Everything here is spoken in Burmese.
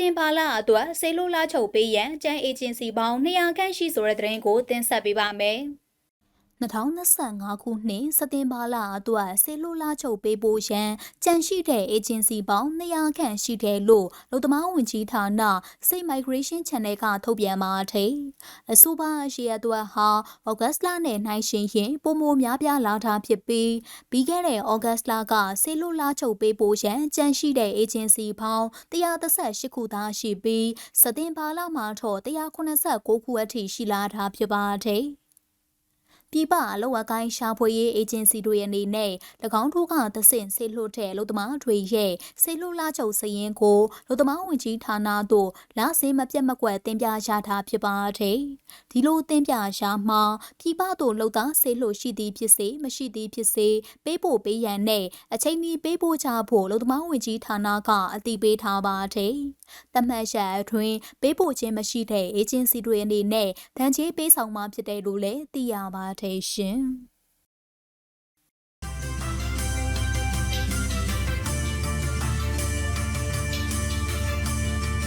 တင်ဘာလအတွက်ဆေးလိုလာချုပ်ပေးရန်ကျန်းအေဂျင်စီပေါင်း200ခန့်ရှိဆိုတဲ့သတင်းကိုတင်ဆက်ပေးပါမယ်။ 2025ခုနှစ်စက်တင်ဘာလအတွက်ဆေးလိုလာချုပ်ပေးဖို့ရန်ကြံရှိတဲ့ agency ပေါင်း200ခန့်ရှိတယ်လို့လုံသမားဝင်ကြီးဌာနစိတ် migration channel ကထုတ်ပြန်ပါတဲ့။အဆိုပါအရှိအတွက်ဟာဩဂတ်စ်လနဲ့နိုင်ရှင်ရင်ပုံမများပြားလာတာဖြစ်ပြီးပြီးခဲ့တဲ့ဩဂတ်စ်လကဆေးလိုလာချုပ်ပေးဖို့ရန်ကြံရှိတဲ့ agency ပေါင်း138ခုသာရှိပြီးစက်တင်ဘာလမှာတော့189ခုအထိရှိလာတာဖြစ်ပါတယ်။ ပြည်ပအလောက်အကိုင်းရှာဖွေရေးအေဂျင်စီတွေအနေနဲ့၎င်းတို့ကသဆင့်ဆေးလွှတ်တဲ့အလုပ်သမားတွေရဲ့ဆေးလွှတ်လာချုပ်စရင်ကိုလူသမားဝင်ကြီးဌာနသို့လာစင်းမပြတ်မကွက်တင်ပြရတာဖြစ်ပါတယ်။ဒီလိုတင်ပြရာမှာပြည်ပသို့လှုပ်သားဆေးလွှတ်ရှိသည်ဖြစ်စေမရှိသည်ဖြစ်စေပေးဖို့ပေးရန်နဲ့အချိန်မီပေးဖို့ကြဖို့လူသမားဝင်ကြီးဌာနကအတည်ပြုထားပါတယ်။ တမတ်ရက်အတွင်းပေးဖို့ခြင်းမရှိတဲ့အေဂျင်စီတွေအနေနဲ့တန်ကြေးပေးဆောင်မှဖြစ်တယ်လို့လည်းသိရပါတယ်ရှင်။